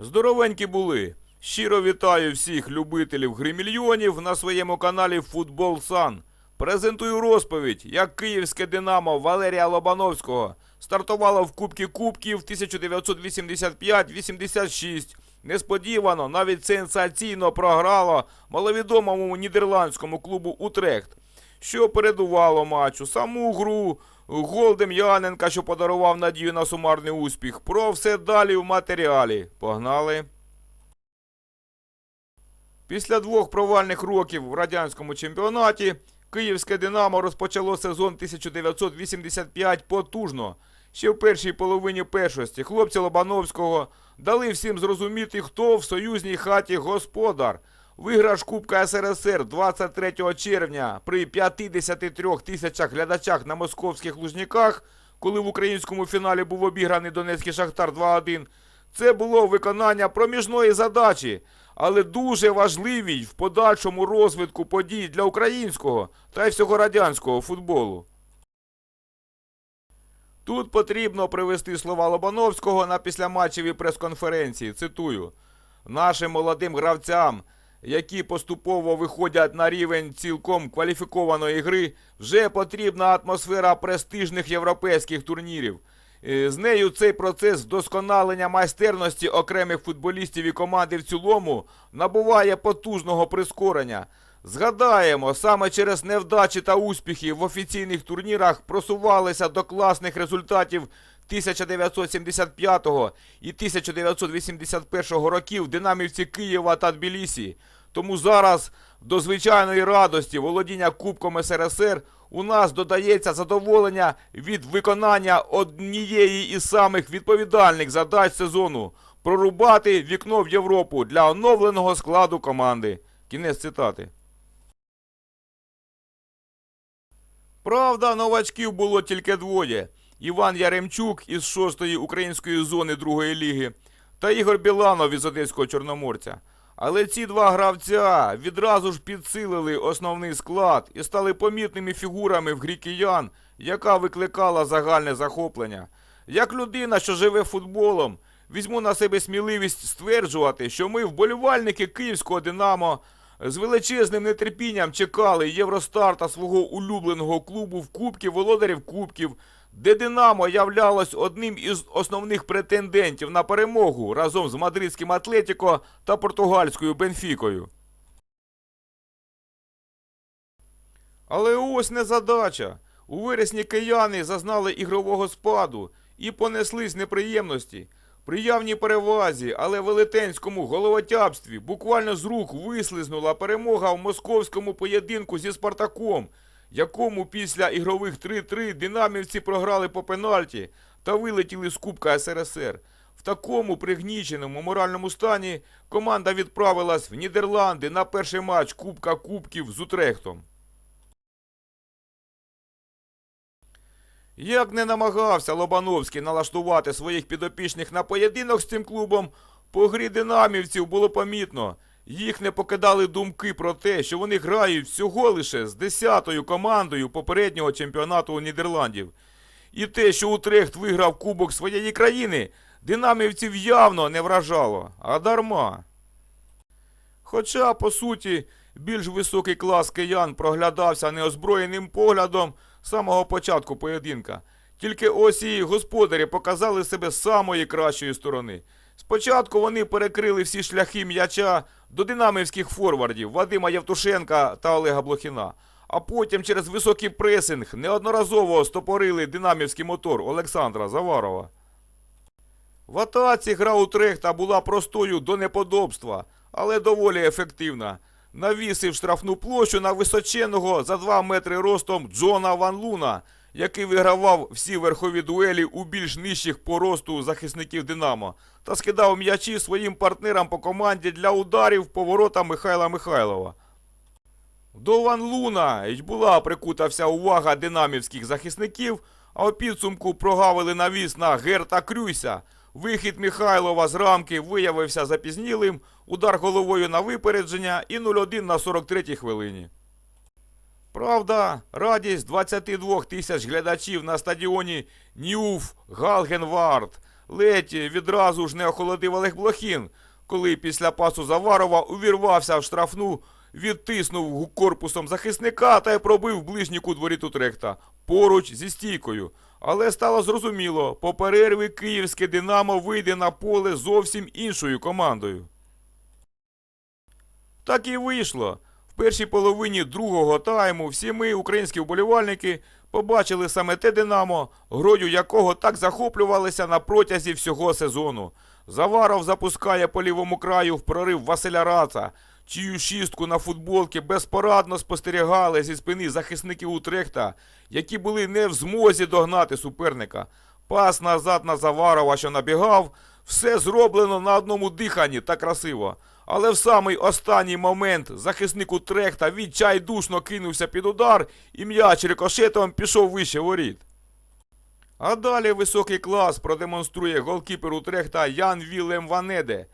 Здоровенькі були. Щиро вітаю всіх любителів гримільйонів на своєму каналі Футбол Сан. Презентую розповідь, як київське Динамо Валерія Лобановського стартувало в Кубці Кубків 1985-86. Несподівано, навіть сенсаційно програло маловідомому нідерландському клубу Утрехт, що передувало матчу, саму гру, гол Дем'яненка, що подарував надію на сумарний успіх. Про все далі в матеріалі. Погнали. Після двох провальних років в радянському чемпіонаті київське Динамо розпочало сезон 1985 потужно. Ще в першій половині першості хлопці Лобановського дали всім зрозуміти, хто в союзній хаті господар. Виграш Кубка СРСР 23 червня при 53 тисячах глядачах на московських лужниках, коли в українському фіналі був обіграний Донецький Шахтар 2-1, це було виконання проміжної задачі, але дуже важливій в подальшому розвитку подій для українського та й всього радянського футболу. Тут потрібно привести слова Лобановського на післяматчевій прес-конференції. Цитую: нашим молодим гравцям, які поступово виходять на рівень цілком кваліфікованої гри, вже потрібна атмосфера престижних європейських турнірів. Е, З нею цей процес вдосконалення майстерності окремих футболістів і команди в цілому набуває потужного прискорення. Згадаємо, саме через невдачі та успіхи в офіційних турнірах просувалися до класних результатів 1975 і 1981 років динамівці Києва та Тбілісі. Тому зараз до звичайної радості володіння Кубком СРСР у нас додається задоволення від виконання однієї із самих відповідальних задач сезону прорубати вікно в Європу для оновленого складу команди. Кінець цитати. Правда, новачків було тільки двоє: Іван Яремчук із 6-ї української зони другої ліги та Ігор Біланов із Одеського Чорноморця. Але ці два гравця відразу ж підсилили основний склад і стали помітними фігурами в грі киян, яка викликала загальне захоплення. Як людина, що живе футболом, візьму на себе сміливість стверджувати, що ми, вболівальники київського Динамо, з величезним нетерпінням чекали Євростарта свого улюбленого клубу в Кубки Володарів Кубків, де Динамо являлось одним із основних претендентів на перемогу разом з мадридським Атлетіко та португальською Бенфікою. Але ось незадача. У вересні кияни зазнали ігрового спаду і понеслись неприємності. При явній перевазі, але велетенському головотяпстві буквально з рук вислизнула перемога в московському поєдинку зі Спартаком, якому після ігрових 3-3 динамівці програли по пенальті та вилетіли з Кубка СРСР. В такому пригніченому моральному стані команда відправилась в Нідерланди на перший матч Кубка Кубків з Утрехтом. Як не намагався Лобановський налаштувати своїх підопічних на поєдинок з цим клубом, по грі динамівців було помітно. Їх не покидали думки про те, що вони грають всього лише з 10-ю командою попереднього чемпіонату у Нідерландів. І те, що Утрехт виграв кубок своєї країни, динамівців явно не вражало, а дарма. Хоча, по суті, більш високий клас киян проглядався неозброєним поглядом з самого початку поєдинка. Тільки ось і господарі показали себе самої кращої сторони. Спочатку вони перекрили всі шляхи м'яча до динамівських форвардів Вадима Євтушенка та Олега Блохіна. А потім через високий пресинг неодноразово стопорили динамівський мотор Олександра Заварова. В атаці гра Утрехта була простою до неподобства, але доволі ефективна. Навісив штрафну площу на височеного за 2 метри ростом Джона Ван Луна, який вигравав всі верхові дуелі у більш нижчих по росту захисників Динамо, та скидав м'ячі своїм партнерам по команді для ударів по воротам Михайла Михайлова. До Ван Луна й була прикута вся увага динамівських захисників, а у підсумку прогавили навіс на Герта Крюйся. Вихід Михайлова з рамки виявився запізнілим, удар головою на випередження і 0-1 на 43-й хвилині. Правда, радість 22 тисяч глядачів на стадіоні Ньюф Галгенвард Ледь відразу ж не охолодив Олег Блохін, коли після пасу Заварова увірвався в штрафну, відтиснув корпусом захисника та й пробив ближній кут воріт Утрехта поруч зі стійкою. Але стало зрозуміло, по перерві київське Динамо вийде на поле зовсім іншою командою. Так і вийшло. Першій половині другого тайму всі ми, українські вболівальники, побачили саме те Динамо, грою якого так захоплювалися на протязі всього сезону. Заваров запускає по лівому краю в прорив Василя Раца, чию шістку на футболки безпорадно спостерігали зі спини захисники Утрехта, які були не в змозі догнати суперника. Пас назад на Заварова, що набігав, все зроблено на одному диханні та красиво. Але в самий останній момент захисник Утрехта відчайдушно кинувся під удар, і м'яч рикошетом пішов вище воріт. А далі високий клас продемонструє голкіпер Утрехта Ян Вілем Ванеде.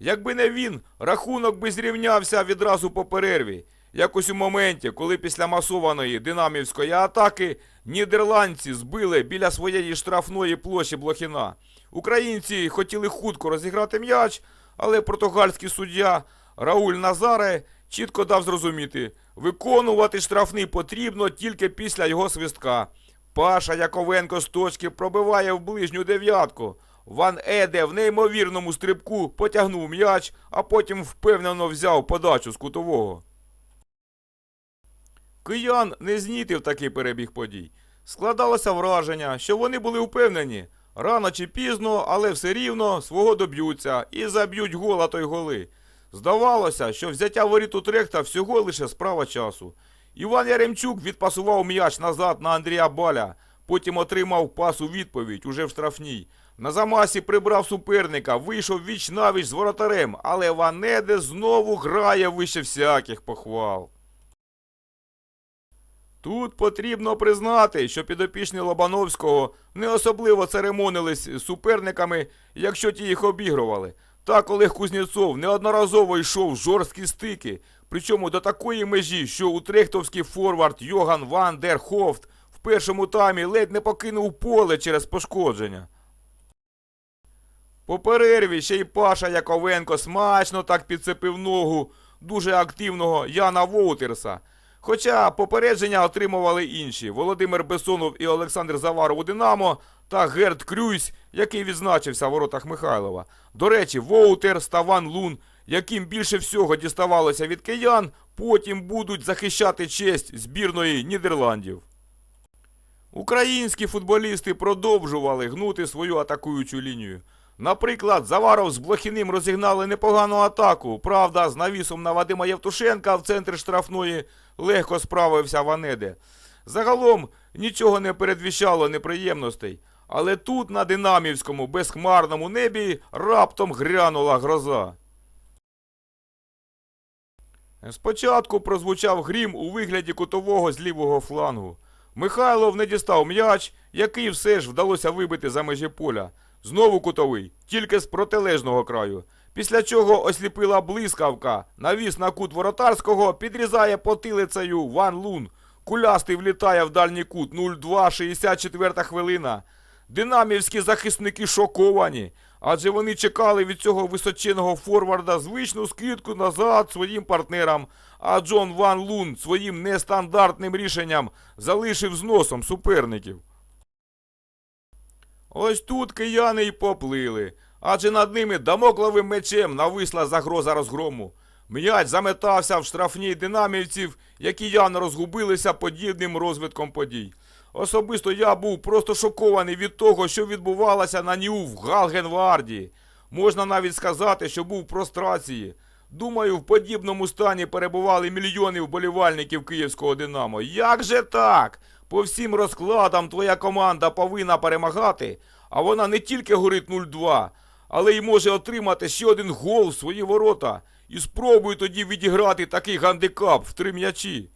Якби не він, рахунок би зрівнявся відразу по перерві. Якось у моменті, коли після масованої динамівської атаки нідерландці збили біля своєї штрафної площі Блохіна. Українці хотіли хутко розіграти м'яч, але португальський суддя Рауль Назаре чітко дав зрозуміти, виконувати штрафний потрібно тільки після його свистка. Паша Яковенко з точки пробиває в ближню дев'ятку. Ван Еде в неймовірному стрибку потягнув м'яч, а потім впевнено взяв подачу з кутового. Киян не знітив такий перебіг подій. Складалося враження, що вони були впевнені, рано чи пізно, але все рівно свого доб'ються і заб'ють гола той голи. Здавалося, що взяття воріт Утрехта всього лише справа часу. Іван Яремчук відпасував м'яч назад на Андрія Баля, потім отримав пас у відповідь уже в штрафній. На замасі прибрав суперника, вийшов віч навіч з воротарем, але Ванеде знову грає вище всяких похвал. Тут потрібно признати, що підопічні Лобановського не особливо церемонились з суперниками, якщо ті їх обігрували. Так Олег Кузнєцов неодноразово йшов в жорсткі стики, причому до такої межі, що утрехтовський форвард Йоган Ван дер Хофт в першому таймі ледь не покинув поле через пошкодження. По перерві ще й Паша Яковенко смачно так підцепив ногу дуже активного Яна Воутерса. Хоча попередження отримували інші Володимир Бесонов і Олександр Заваров у Динамо та Герд Крюйсь, який відзначився в воротах Михайлова. До речі, Воутер та Ван Лун, яким більше всього діставалося від киян, потім будуть захищати честь збірної Нідерландів. Українські футболісти продовжували гнути свою атакуючу лінію. Наприклад, Заваров з Блохіним розігнали непогану атаку. Правда, з навісом на Вадима Євтушенка в центрі штрафної легко справився Ванеде. Загалом нічого не передвіщало неприємностей. Але тут, на динамівському безхмарному небі, раптом грянула гроза. Спочатку прозвучав грім у вигляді кутового з лівого флангу. Михайлов не дістав м'яч, який все ж вдалося вибити за межі поля. Знову кутовий, тільки з протилежного краю. Після чого осліпила блискавка. Навіс на кут воротарського підрізає потилицею Ван Лун. Кулястий влітає в дальній кут 0-2, 64 хвилина. Динамівські захисники шоковані, адже вони чекали від цього височеного форварда звичну скидку назад своїм партнерам, а Джон Ван Лун своїм нестандартним рішенням залишив з носом суперників. Ось тут кияни й поплили, адже над ними дамокловим мечем нависла загроза розгрому. М'яч заметався в штрафній динамівців, які явно розгубилися подібним розвитком подій. Особисто я був просто шокований від того, що відбувалося на Нью в Галгенварді. Можна навіть сказати, що був в прострації. Думаю, в подібному стані перебували мільйони вболівальників київського Динамо. Як же так? По всім розкладам твоя команда повинна перемагати, а вона не тільки горить 0-2, але й може отримати ще один гол в свої ворота. І спробуй тоді відіграти такий гандикап в три м'ячі.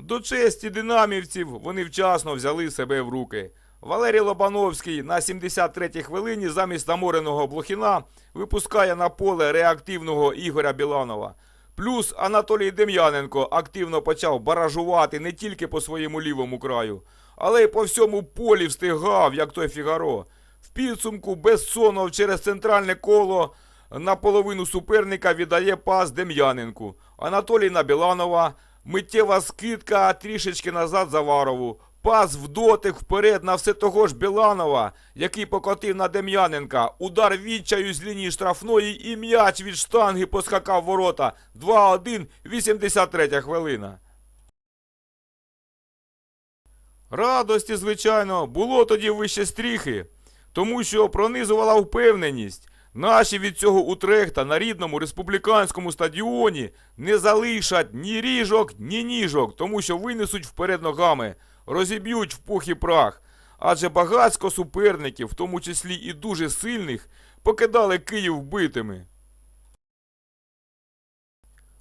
До честі динамівців вони вчасно взяли себе в руки. Валерій Лобановський на 73-й хвилині замість намореного Блохіна випускає на поле реактивного Ігоря Біланова. Плюс Анатолій Дем'яненко активно почав баражувати не тільки по своєму лівому краю, але й по всьому полі встигав, як той Фігаро. В підсумку Безсонов через центральне коло на половину суперника віддає пас Дем'яненку. Анатолій на Біланова, миттєва скидка трішечки назад Заварову. Пас в дотик вперед на все того ж Біланова, який покотив на Дем'яненка. Удар відчаю з лінії штрафної і м'яч від штанги поскакав ворота. 2-1, 83 хвилина. Радості, звичайно, було тоді вище стріхи, тому що пронизувала впевненість. Наші від цього Утрехта на рідному республіканському стадіоні не залишать ні ріжок, ні ніжок, тому що винесуть вперед ногами, розіб'ють в пух і прах. Адже багатько суперників, в тому числі і дуже сильних, покидали Київ вбитими.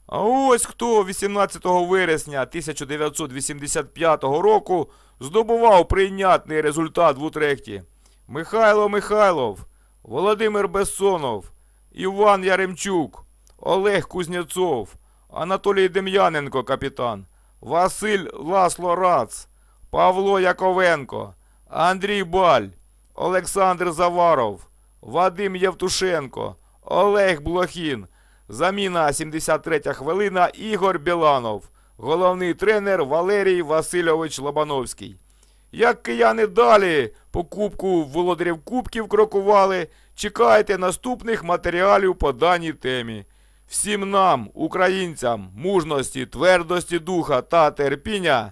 А ось хто 18 вересня 1985 року здобував прийнятний результат в Утрехті. Михайло Михайлов, Володимир Бессонов, Іван Яремчук, Олег Кузнєцов, Анатолій Дем'яненко, капітан, Василь Ласло Рац, Павло Яковенко, Андрій Баль, Олександр Заваров, Вадим Євтушенко, Олег Блохін. Заміна 73 хвилина Ігор Біланов. Головний тренер Валерій Васильович Лобановський. Як кияни далі по кубку володарів кубків крокували, чекайте наступних матеріалів по даній темі. Всім нам, українцям, мужності, твердості духа та терпіння.